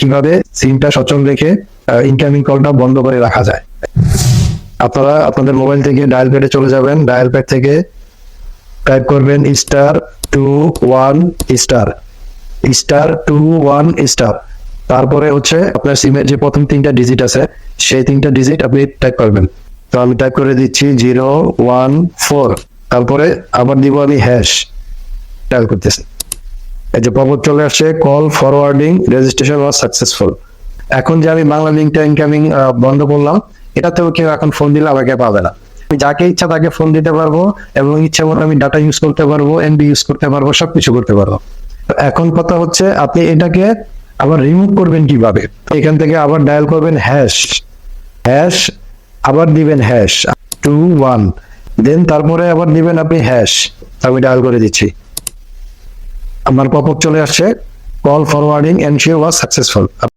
কীভাবে সিমটা সচল রেখে ইনকামিং কলটা বন্ধ করে রাখা যায়। আপনারা আপনাদের মোবাইল থেকে ডায়াল প্যাডে চলে যাবেন। ডায়াল প্যাড থেকে টাইপ করবেন star two one star star two one star তারপরে হচ্ছে আপনার সিমের যে প্রথম তিনটা ডিজিট আছে, সেই তিনটা ডিজিট আপনি টাইপ করবেন। তো আমি টাইপ করে দিচ্ছি জিরো ওয়ান ফোর তারপরে আবার দিব আমি হ্যাশ ডায়াল করতেছি। এই যে পর্বত চলে আসছে call forwarding registration was successful এখন যে আমি বাংলা লিঙ্কটা ইনকামিং বন্ধ করলাম, এটাতেও কেউ এখন ফোন দিলে আমাকে পাবে না। আমি যাকে ইচ্ছা তাকে ফোন দিতে পারব এবং ইচ্ছা মতো আমি ডাটা ইউজ করতে পারব এমবি ইউজ করতে পারব, সবকিছু করতে পারব। এখন কথা হচ্ছে, আপনি এটাকে আবার রিমুভ করবেন কীভাবে? এখান থেকে আবার ডায়াল করবেন হ্যাশ হ্যাশ আবার দিবেন হ্যাশ টু ওয়ান দেন তারপরে আবার দিবেন আপনি হ্যাশ আমি ডায়াল করে দিচ্ছি। আমার পপ চলে আসছে। কল ফরওয়ার্ডিং এনশিও ওয়াজ সাকসেসফুল